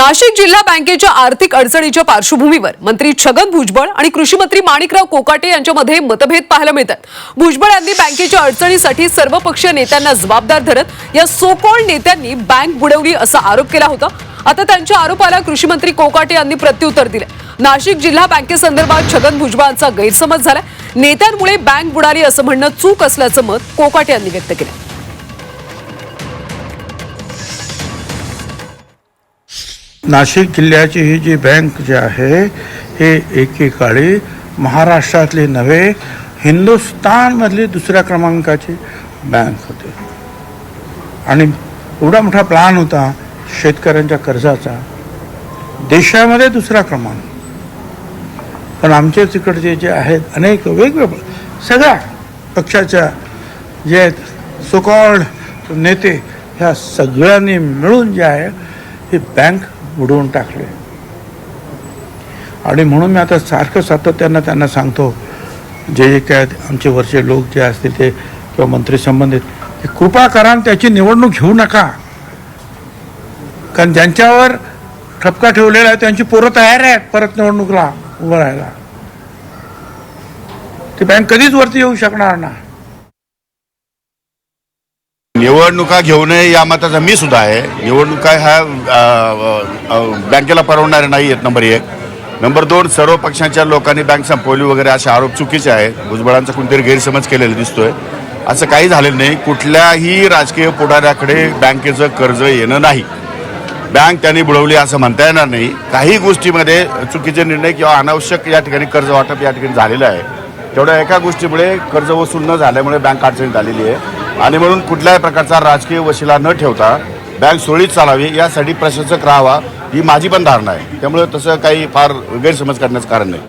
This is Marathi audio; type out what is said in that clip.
नाशिक जिल्हा बँकेच्या आर्थिक अडचणीच्या पार्श्वभूमीवर मंत्री छगन भुजबळ आणि कृषी मंत्री माणिकराव कोकाटे यांच्यामध्ये मतभेद पाहायला मिळतात. भुजबळ यांनी बँकेच्या अडचणीसाठी सर्वपक्षीय नेत्यांना जबाबदार धरत या सोकोळ नेत्यांनी बँक बुडवली असा आरोप केला होता. आता त्यांच्या आरोपाला कृषी मंत्री कोकाटे यांनी प्रत्युत्तर दिले नाशिक जिल्हा बँकेसंदर्भात छगन भुजबळांचा गैरसमज झाला नेत्यांमुळे बँक बुडाली असं म्हणणं चूक असल्याचं मत कोकाटे यांनी व्यक्त केलं नाशिक जिल्ह्याची ही जी बँक जी आहे हे एकेकाळी महाराष्ट्रातली नव्हे हिंदुस्थानमधली दुसऱ्या क्रमांकाची बँक होती. आणि एवढा मोठा प्लान होता शेतकऱ्यांच्या कर्जाचा. देशामध्ये दुसरा क्रमांक. पण आमचे तिकडचे जे आहेत अनेक वेगवेगळे सगळ्या पक्षाच्या जे आहेत सुकॉल्ड नेते ह्या सगळ्यांनी मिळून जे आहे ही बँक उडवून टाकले. आणि म्हणून मी आता सारखं सातत्यानं त्यांना सांगतो जे जे काय आमचे वरचे लोक जे असतील ते किंवा मंत्री संबंधित ते कृपा करा आणि त्याची निवडणूक घेऊ नका. कारण ज्यांच्यावर ठपका ठेवलेला आहे त्यांची पोरं तयार आहेत परत निवडणुकीला उभं राहायला. ती बँक कधीच वरती येऊ शकणार ना निवडणुका घेऊ नये या मताचा मी सुद्धा आहे. निवडणुका ह्या बँकेला परवडणाऱ्या नाही आहेत नंबर एक. नंबर दोन सर्व पक्षांच्या लोकांनी बँक संपवली वगैरे असे आरोप चुकीचे आहेत. भुजबळांचा कोणतरी गैरसमज केलेला दिसतोय. असं काही झालेलं नाही. कुठल्याही राजकीय पुढाऱ्याकडे बँकेचं कर्ज येणं नाही. बँक त्यांनी बुडवली असं म्हणता येणार नाही. काही गोष्टीमध्ये चुकीचे निर्णय किंवा अनावश्यक या ठिकाणी कर्ज वाटप या ठिकाणी झालेलं आहे. तेवढ्या एका गोष्टीमुळे कर्ज वसूल न झाल्यामुळे बँक अडचणीत आलेली आहे. आणि म्हणून कुठल्याही प्रकारचा राजकीय वशिला न ठेवता बँक सुरळीत चालावी यासाठी प्रशासक राहावा ही माझी पण धारणा आहे. त्यामुळे तसं काही फार गैरसमज करण्याचं कारण नाही.